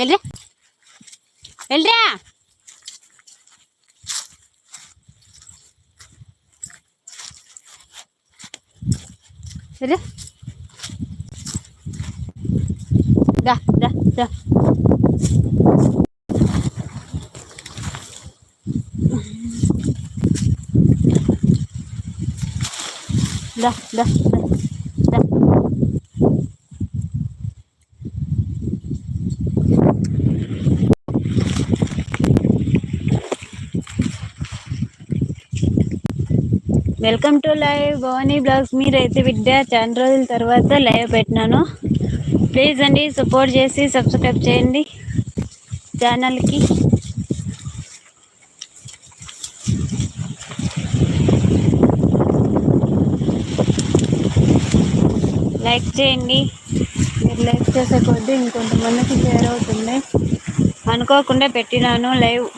వెళ్ళరా వెళ్ళరా వెళ్ళరా దా దా దా దా దా దా దా welcome to live Bhavani blogs. మీరైతే విద్య చాలా రోజుల తర్వాత లైవ్ పెట్టినాను. ప్లీజ్ అండి సపోర్ట్ చేసి సబ్స్క్రైబ్ చేయండి ఛానల్కి. లైక్ చేయండి. మీరు లైక్ చేసే కొద్దీ ఇంకొంతమందికి షేర్ అవుతుంది. అనుకోకుండా పెట్టినాను లైవ్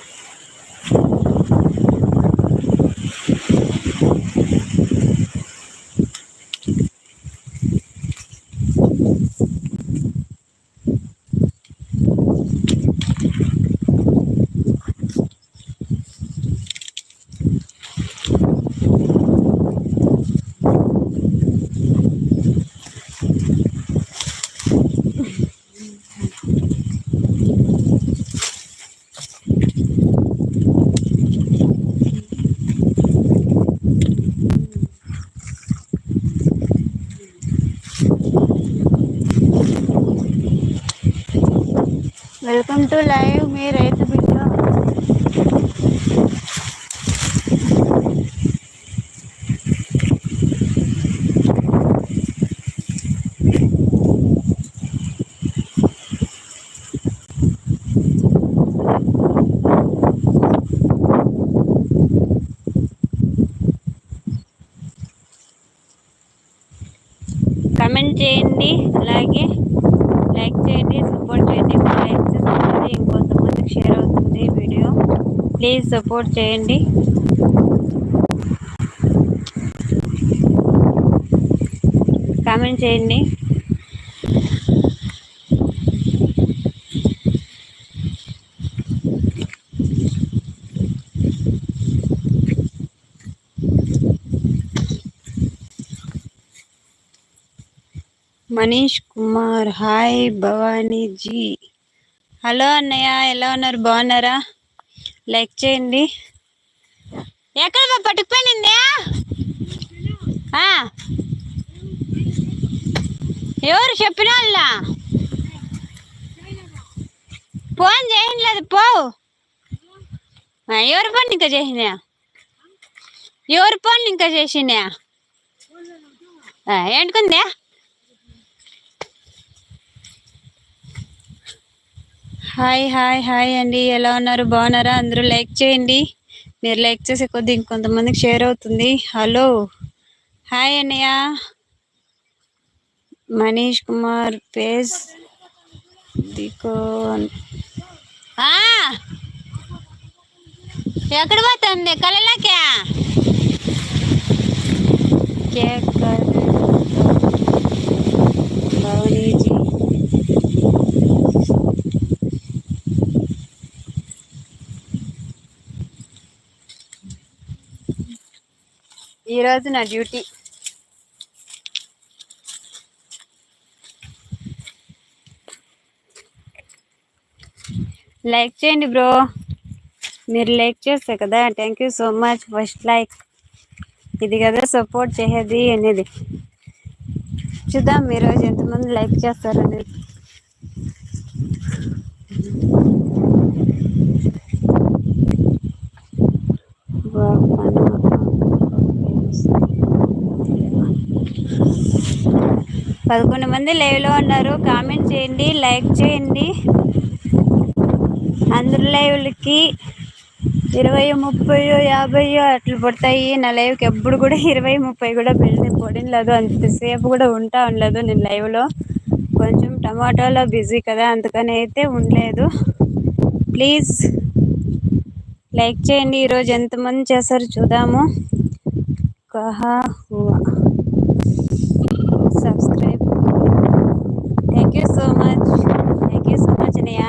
వెల్కమ్ టు లైవ్ మీ రైతు బిడ్డ కమెంట్ చేయండి. అలాగే లైక్ చేయండి సపోర్ట్ చేయండి. మీ లైక్ ఇంకొంతమందికి షేర్ అవుతుంది వీడియో. ప్లీజ్ సపోర్ట్ చేయండి. కామెంట్ చేయండి. మనీష్ కుమార్. హాయ్ భవానీ జీ. హలో అన్నయ్య ఎలా ఉన్నారు? బాగున్నారా? లైక్ చేయండి. ఎక్కడ బా పట్టుకుపోయింది? ఎవరు చెప్పిన వాళ్ళ ఫోన్ చేయలేదు లేదు ఆ, ఎవరు ఫోన్ ఇంకా చేసినా ఎవరు ఫోన్ ఇంకా చేసినా ఏంటుకుందా హాయ్ హాయ్ హాయ్ అండి. ఎలా ఉన్నారు? బాగున్నారా? అందరూ లైక్ చేయండి. మీరు లైక్ చేసే కొద్ది ఇంకొంతమందికి షేర్ అవుతుంది. హలో. హాయ్ అన్నయ్య. మనీష్ కుమార్ పేస్ దికో ఎక్కడ పోతుంది? కలలాకే కేక్ భవనీజీ ఈరోజు నా డ్యూటీ. లైక్ చేయండి బ్రో. మీరు లైక్ చేస్తే కదా thank you so much. First like. ఇది కదా సపోర్ట్ చేసేది అనేది. చూద్దాం ఈరోజు ఎంతమంది లైక్ చేస్తారనేది పదకొండు మంది లైవ్లో ఉన్నారు. కామెంట్ చేయండి లైక్ చేయండి. అందరు లైవ్లకి ఇరవై ముప్పై యాభై అట్లు పడతాయి. నా లైవ్కి ఎప్పుడు కూడా ఇరవై ముప్పై కూడా పెళ్ళి పడినలేదు అంతసేపు కూడా ఉంటా ఉండలేదు నేను లైవ్లో కొంచెం టమాటోలో బిజీ కదా అందుకని అయితే ఉండలేదు. ప్లీజ్ లైక్ చేయండి. ఈరోజు ఎంతమంది చేశారు చూద్దాము. कहा हुआ subscribe thank you so much thank you so much नया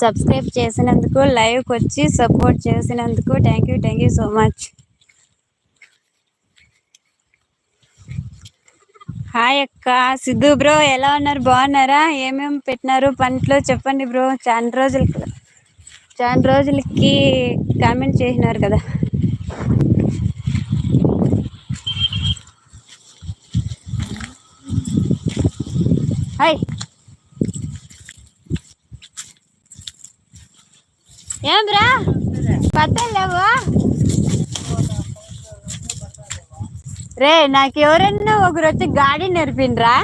సబ్స్క్రైబ్ చేసినందుకు లైవ్కి వచ్చి సపోర్ట్ చేసినందుకు thank you thank you so much hi అక్క సిద్ధు బ్రో ఎలా ఉన్నారు? బాగున్నారా? ఏమేమి పెట్టినారు? పంటలో చెప్పండి బ్రో చాలా రోజులు చాలా రోజులకి కామెంట్ చేసినారు కదా. హాయ్. ఏం బ్రా పత్తలు లేవు? రే నాకు ఎవరన్నా ఒకరు వచ్చి గాడి నేర్పిండ్రా?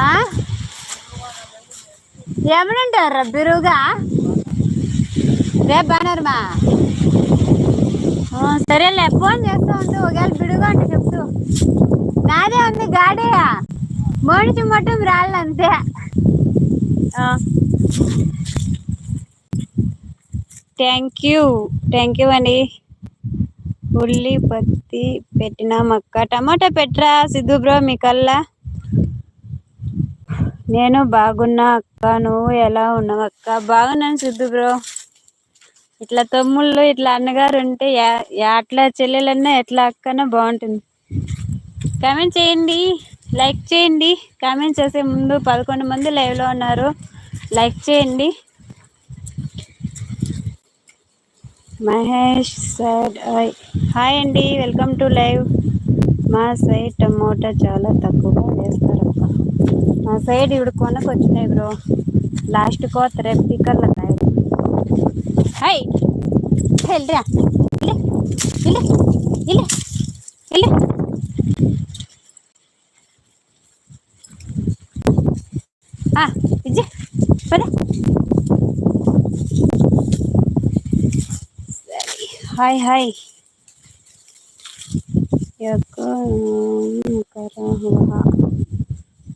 ఆ? ఏమనంటారు బిరువుగా రేపు బానర్మా? ఆ, సరేలే ఫోన్ చేస్తా ఉంటే ఒకవేళ బిడుగా అంటే చెప్తూ నాదే ఉంది గాడే మోడిచి మటం రాళ్ళంతే. థ్యాంక్ యూ థ్యాంక్ యూ అండి. ఉల్లి పత్తి పెట్టినామక్క టమాటా పెట్టరా సిద్ధు బ్రో మీ కల్లా? నేను బాగున్నా అక్క నువ్వు ఎలా ఉన్నావు అక్క? బాగున్నాను సిద్ధు బ్రో. ఇట్లా తమ్ముళ్ళు ఇట్లా అన్నగారు ఉంటే యా- ఎట్లా చెల్లెలన్నా ఎట్లా అక్కనా బాగుంటుంది. కామెంట్ చేయండి లైక్ చేయండి. కామెంట్ చేసే ముందు పదకొండు మంది లైవ్లో ఉన్నారు. లైక్ చేయండి. మహేష్ సార్ హాయ్ హాయ్ అండి వెల్కమ్ టు లైవ్ మా సైడ్ టమోటా చాలా తక్కువగా వేస్తారు. అక్క మా సైడ్ ఇప్పుడు కొనకు వచ్చినాయి బ్రో. లాస్ట్ కోత రేపు పికర్ల కాయ హై వెళ్ళరా. ఇల్లు ఇల్లు ఇల్లు ఇజ్జే. పద. Hi hi.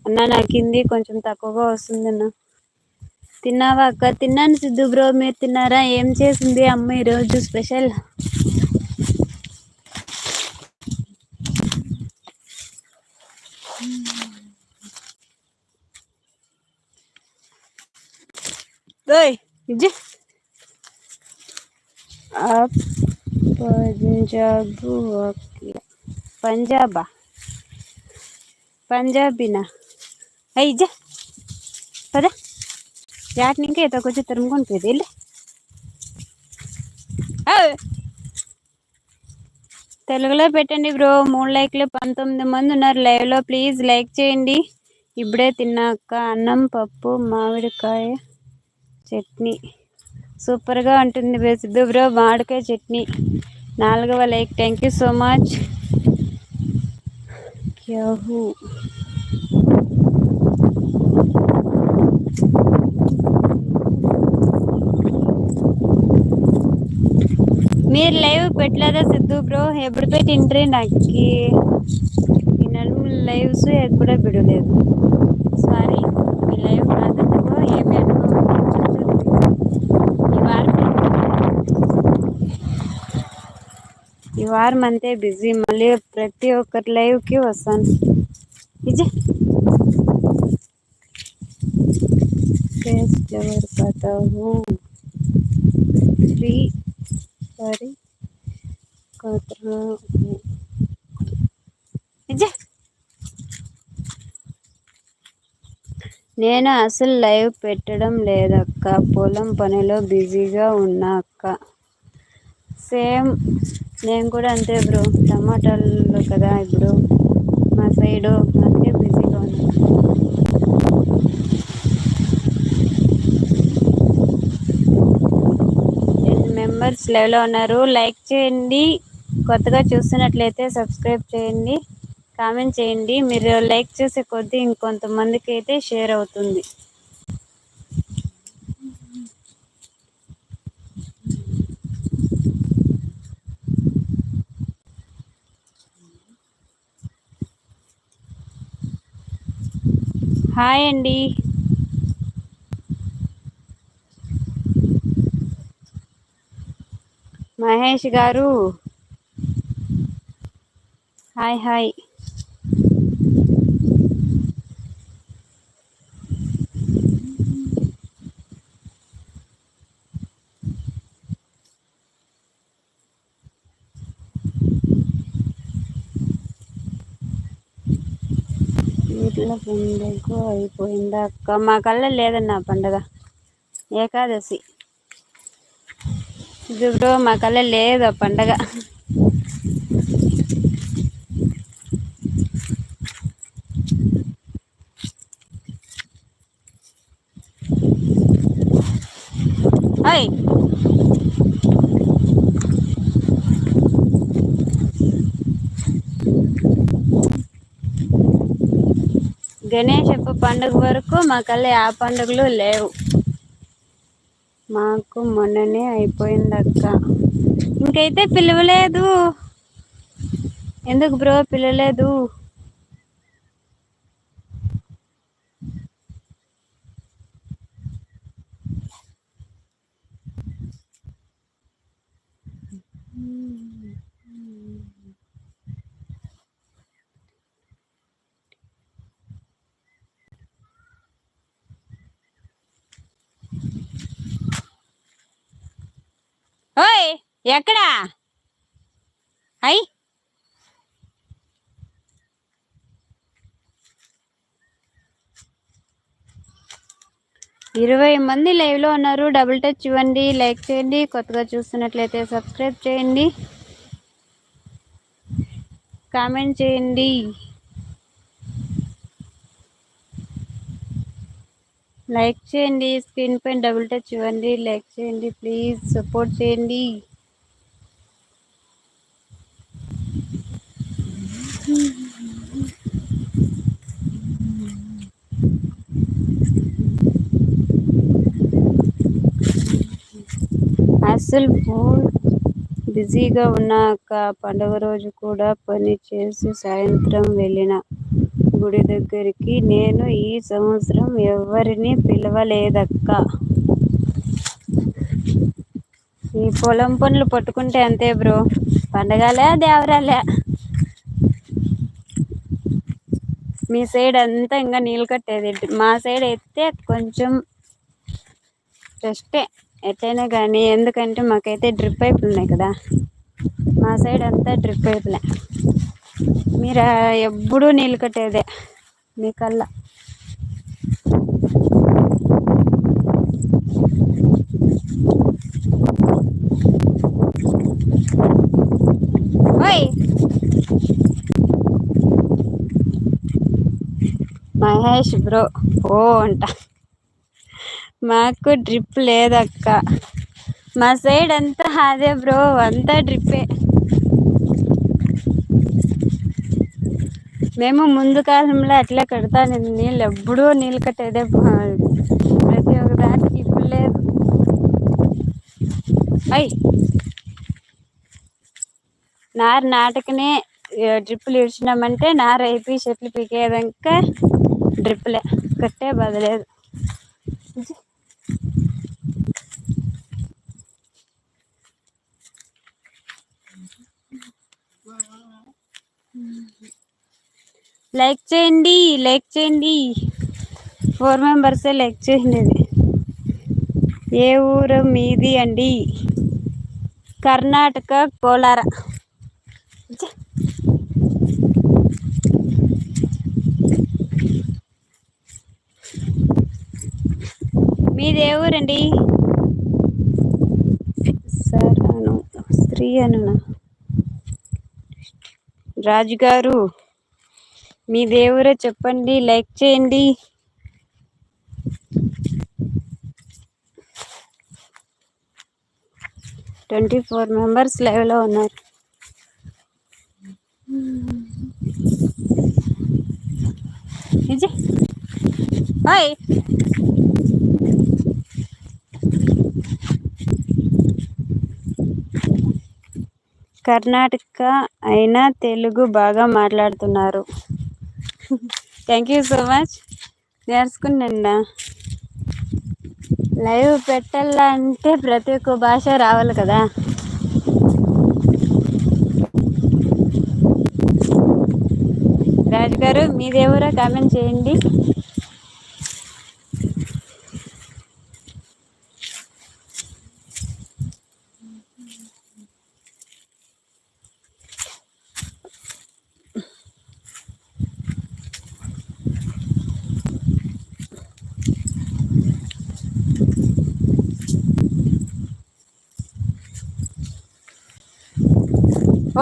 అన్న నాకు హిందీ కొంచెం తక్కువగా వస్తుంది అన్న. తిన్నావా అక్క? తిన్నాను సిద్ధు బ్రో మీరు తిన్నారా? ఏం చేసింది అమ్మ ఈరోజు స్పెషల్? పంజాబ్ పంజాబా? పంజాబీనా? అయ్యా పద వాటిని ఇంకా ఏదో కొంచెం తిరుముకుంటుంది వెళ్ళి తెలుగులో పెట్టండి బ్రో మూడు లైక్లు పంతొమ్మిది మంది ఉన్నారు లైవ్లో ప్లీజ్ లైక్ చేయండి ఇప్పుడే తిన్నాక అన్నం పప్పు మామిడికాయ చట్నీ సూపర్గా ఉంటుంది బ్రో సిద్ధు బ్రో మామిడికాయ చట్నీ నాలుగవ like thank you so much Jehu మీరు లైవ్ పెట్టలేదా సిద్ధు బ్రో ఎప్పుడు పెట్టిండ్రి నాకు ఈ నలుగు లైవ్స్ ఎప్పుడూ బిడలేదు సారీ మీ లైవ్ కాదనుకో ఏమి అనుకోవచ్చు ఈ వారం ఈ వారం అంతే బిజీ మళ్ళీ ప్రతి ఒక్కరి లైవ్కి వస్తాను విజయ్ फेस फ्लेवर खाता हूँ फ्री ఒకసారి నేను అసలు లైవ్ పెట్టడం లేదక్క. పొలం పనిలో బిజీగా ఉన్నా అక్క. సేమ్ నేను కూడా అంతే బ్రో. టమాటాలు కదా ఇప్పుడు. మా సైడు ఫ్రెండ్స్ లైవ్లో ఉన్నారు. లైక్ చేయండి. కొత్తగా చూస్తున్నట్లయితే సబ్స్క్రైబ్ చేయండి. కామెంట్ చేయండి. మీరు లైక్ చేసే కొద్దీ ఇంకొంతమందికి అయితే షేర్ అవుతుంది. హాయ్ అండి. మహేష్ గారు. Hi hi. ఇంట్లో పండుగ అయిపోయిందా అక్క? మా కళ్ళ లేదన్న పండగ. ఏకాదశి. ఇది బ్రో మా కళ్ళ లేదు ఆ పండగ. అయ్ గణేషప్ప పండుగ వరకు మా కళ్ళ ఆ పండుగలు లేవు. మాకు మొన్ననే అయిపోయిందక్క. ఇంకైతే పిలవలేదు. ఎందుకు బ్రో పిలవలేదు ఓయ్ ఎక్కడా? అయ్! ఇరవై మంది లైవ్లో ఉన్నారు. డబుల్ టచ్ ఇవ్వండి లైక్ చేయండి కొత్తగా చూస్తున్నట్లయితే సబ్స్క్రైబ్ చేయండి. కామెంట్ చేయండి. లైక్ చేయండి స్క్రీన్ పైన డబుల్ టచ్ ఇవ్వండి లైక్ చేయండి ప్లీజ్ సపోర్ట్ చేయండి. అసలు ఫోన్ బిజీగా ఉన్నాక పండుగ రోజు కూడా పని చేసి సాయంత్రం వెళ్ళిన గుడి దగ్గరికి నేను ఈ సంవత్సరం ఎవరిని పిలవలేదక్క. ఈ పొలం పనులు పట్టుకుంటే అంతే బ్రో. పండగలే దేవరాలే. మీ సైడ్ అంతా ఇంకా నీళ్ళు కట్టేది. మా సైడ్ అయితే కొంచెం జస్టే ఎట్లయినా కానీ ఎందుకంటే మాకైతే డ్రిప్ పైపులు ఉన్నాయి కదా. మా సైడ్ అంతా డ్రిప్ పైపులే. మీరు ఎప్పుడూ నీళ్ళు కట్టేదే మీ కల్లా ఓయ్ మహేష్ బ్రో ఓ అంట. మాకు డ్రిప్ లేదక్క. మా సైడ్ అంతా అదే బ్రో అంతా డ్రిప్పే మేము ముందు కాలంలో అట్లే కడతాను నీళ్ళు ఎప్పుడూ నీళ్ళు కట్టేదే ప్రతి ఒక్క దానికి ఇప్పుడు లేదు. అయ్! నారు నాటకనే డ్రిప్పులు ఇడిచినామంటే నారు అయిపోయి చెట్లు పీకేదాక డ్రిప్లే. కట్టే బదలేదు లైక్ చేయండి లైక్ చేయండి. ఫోర్ మెంబర్సే లైక్ చేయండి ఏ ఊరు మీది అండి? కర్ణాటక కోలార. అండి సార్ అను స్త్రీ అను రాజుగారు మీ దేవురే చెప్పండి లైక్ చేయండి. ట్వంటీ ఫోర్ మెంబర్స్ లైవ్లో ఉన్నారు. హాయ్ కర్ణాటక అయినా తెలుగు బాగా మాట్లాడుతున్నారు. థ్యాంక్ యూ సో మచ్ నేర్చుకున్నా లైవ్ పెట్టాలంటే ప్రతి ఒక్క భాష రావాలి కదా? రాజు గారు మీదేవరో కామెంట్ చేయండి.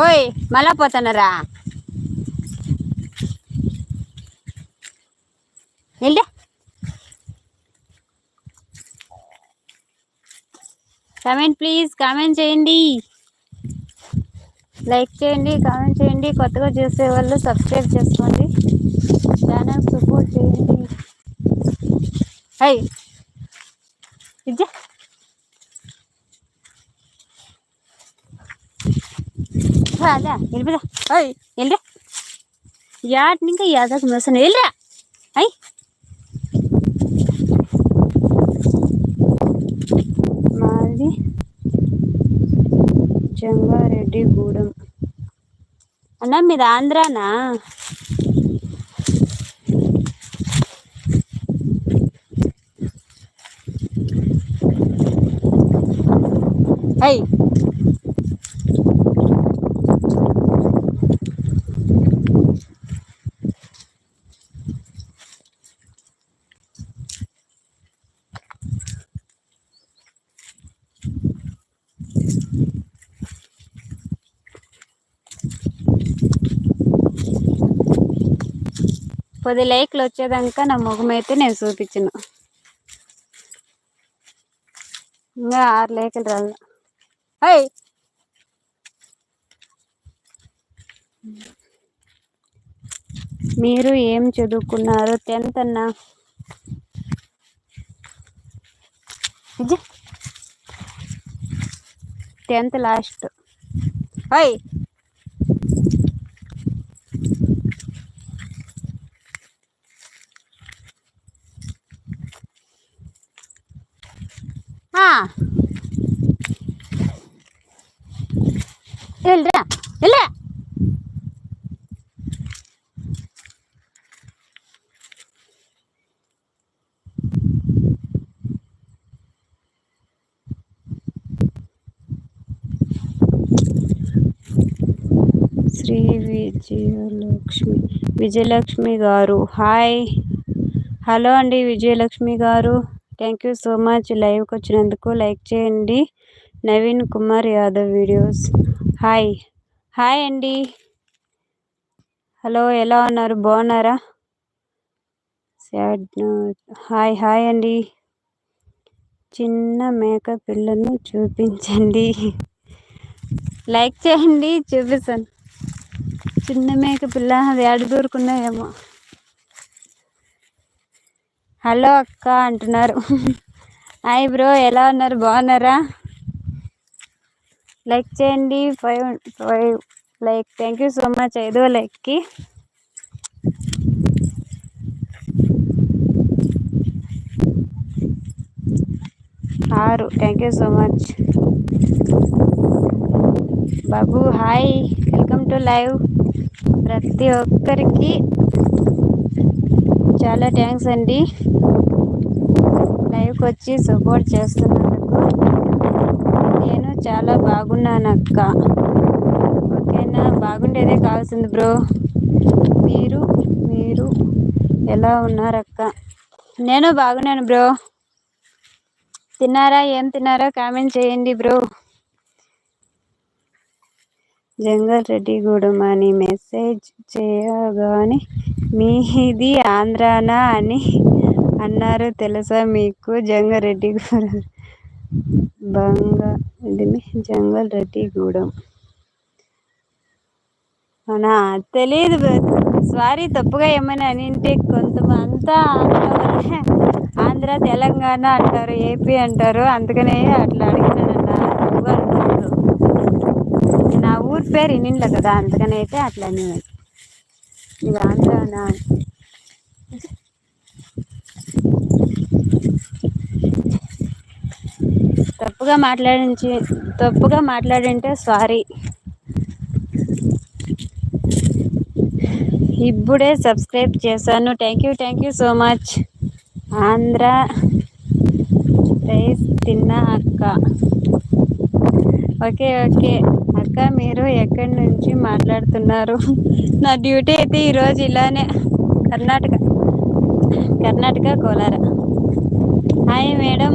ఓయ్ మళ్ళా పోతున్నారా ఏంటి? కామెంట్ ప్లీజ్ కామెంట్ చేయండి. లైక్ చేయండి కామెంట్ చేయండి. కొత్తగా చూసే వాళ్ళు సబ్స్క్రైబ్ చేసుకోండి. ఛానల్ సపోర్ట్ చేయండి. అయ్యి ఇచ్చా అదా వెళ్ళిపోదా ఓయ్ వెళ్ళరా యాడ్ ఇంకా యాదకు మోసన వెళ్ళరా అయ్ మాది జంగారెడ్డిగూడెం అన్న మీది ఆంధ్రానా అయ్ పది లైక్లు వచ్చేదాకా నా ముఖం అయితే నేను చూపించిన. ఇంకా ఆరు లైకులు రాదు అయ్ మీరు ఏం చదువుకున్నారు టెన్త్ అన్నా టెన్త్ లాస్ట్. హాయ్ వెళ్ళరా వెళ్ళరా శ్రీ విజయలక్ష్మి విజయలక్ష్మి గారు. హాయ్. హలో అండి విజయలక్ష్మి గారు. Thank you so much. లైవ్కి వచ్చినందుకు లైక్ చేయండి. Naveen Kumar Yadav videos. Hi. Hi అండి. హలో ఎలా ఉన్నారు? బాగున్నారా? సాడ్ హాయ్ హాయ్ అండి. చిన్న మేక పిల్లను చూపించండి. లైక్ చేయండి చూపిస్తాను. చిన్న మేక పిల్ల అది ఏడు దూరుకున్నాయేమో హలో అక్క అంటున్నారు. హాయ్ బ్రో ఎలా ఉన్నారు? బాగున్నారా? లైక్ చేయండి. Five five like. Thank you so much ఐదో లైక్కి. ఆరు. Thank you so much. Babu hi. Welcome to live. ప్రతి ఒక్కరికి చాలా థ్యాంక్స్ అండి. లైవ్కి వచ్చి సపోర్ట్ చేస్తున్నందుకు. నేను చాలా బాగున్నాను అక్క ఓకేనా? బాగుండేదే కావాల్సింది బ్రో. మీరు మీరు ఎలా ఉన్నారక్క? నేను బాగున్నాను బ్రో. తిన్నారా? ఏం తిన్నారా కామెంట్ చేయండి బ్రో. జంగల్ రెడ్డిగూడెం అని మెసేజ్ చేయగానే మీది ఆంధ్రానా అని అన్నారు తెలుసా మీకు? జంగారెడ్డిగూడెం. బంగా జంగల్ రెడ్డిగూడెం అవునా? తెలియదు సారీ తప్పుగా ఏమైనా అనింటే కొంత అంతా ఆంధ్ర తెలంగాణ అంటారు ఏపీ అంటారు. అందుకనే అట్లా అడిగిన తప్పుగా అనుకోవద్దు రిపేర్ ఊరి ఇన్నిండ్ల కదా? అందుకని అయితే అట్లనే ఇది ఆంధ్రానా తప్పుగా మాట్లాడించి తప్పుగా మాట్లాడింటే సారీ. ఇప్పుడే సబ్స్క్రైబ్ చేశాను. Thank you thank you so much Andhra rice తిన్నా అక్క. Okay okay. అక్క మీరు ఎక్కడి నుంచి మాట్లాడుతున్నారు? నా డ్యూటీ అయితే ఈరోజు ఇలానే కర్ణాటక కర్ణాటక కోలార. హాయ్ మేడం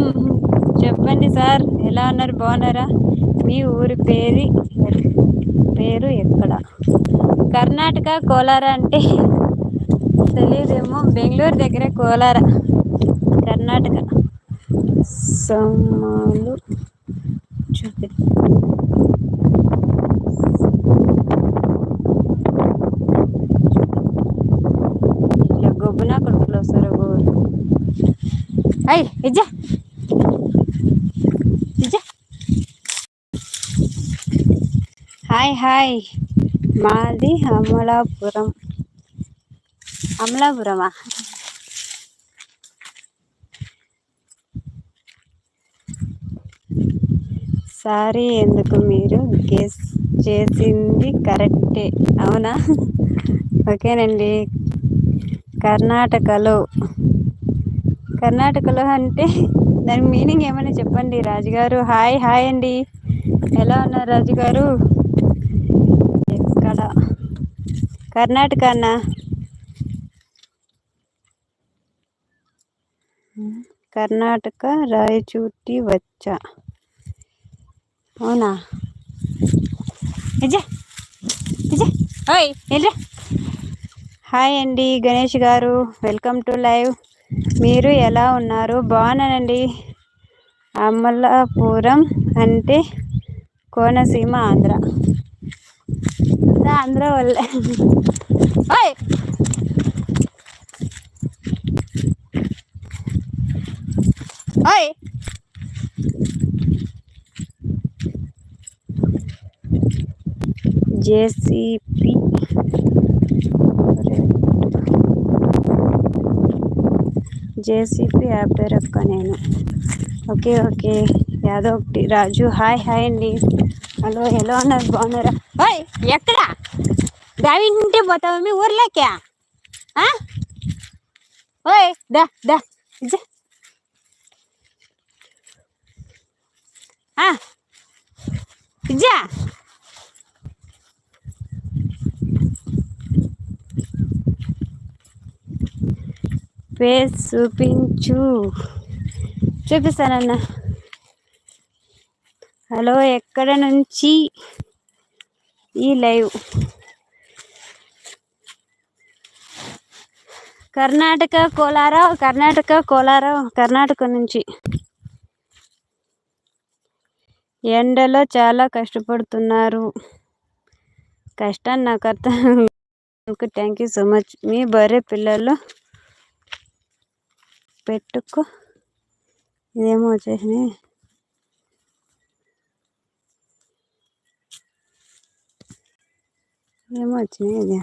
చెప్పండి సార్ ఎలా ఉన్నారు బాగున్నారా? మీ ఊరి పేరు పేరు ఎక్కడ? కర్ణాటక కోలార అంటే తెలియదేమో బెంగళూరు దగ్గర కోలార కర్ణాటక. సమాలు చూపి గొబ్బున కొడుకులు వస్తారు గోరు అయ్యి ఇజ్జా. ఇజ్జా. Hi hi. మాది అమలాపురం. అమలాపురమా? సారీ ఎందుకు మీరు గెస్ చేసింది కరెక్టే. అవునా? ఓకేనండి. కర్ణాటకలో కర్ణాటకలో అంటే దాని మీనింగ్ ఏమైనా చెప్పండి రాజుగారు. హాయ్ హాయ్ అండి. ఎలా ఉన్నారు రాజుగారు? ఎక్కడ? కర్ణాటక అన్న? కర్ణాటక రాయచూటి వచ్చా. అవునా? నిజే నిజే ఓయ్ హాయ్ అండి గణేష్ గారు. Welcome to live. మీరు ఎలా ఉన్నారు? బాగున్నానండి. అమలాపురం అంటే కోనసీమ ఆంధ్ర. ఆంధ్ర వల్ల. ఓయ్! ఓయ్! జేసీపీ జేసీపీ పేరు అక్క నేను. Okay okay. యాదో ఒకటి రాజు. హాయ్ హాయ్ అండి. హలో ఎలా ఉన్నారు బాగున్నారా? ఓయ్ ఎక్కడ? దావి ఇంటే పోతావా? మీ ఊర్లోకే? ఓయ్ దా దా. ఇజ్జా ఫేస్ చూపించు. చూపిస్తానన్న. హలో ఎక్కడ నుంచి? ఈ లైవ్. కర్ణాటక కోలారావు కర్ణాటక కోలారావు కర్ణాటక నుంచి. ఎండలో చాలా కష్టపడుతున్నారు. కష్టం నాకు అర్థం. Thank you so much. మీ బర్రె పిల్లలు పెట్టుకో. ఇదేమో వచ్చేసి ఏమో వచ్చినాయి ఇది.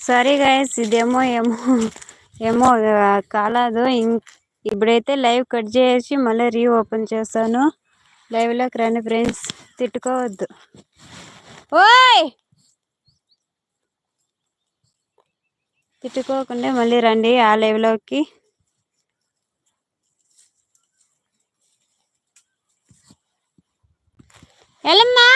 సరే గాయస్ ఇదేమో ఏమో ఏమో కాలాదు. ఇప్పుడైతే లైవ్ కట్ చేసి మళ్ళీ రీ ఓపెన్ చేస్తాను లైవ్లోకి రండి ఫ్రెండ్స్ తిట్టుకోవద్దు. ఓయ్! తిట్టుకోకుండా మళ్ళీ రండి ఆ లైవ్లోకి ఎలమ్మా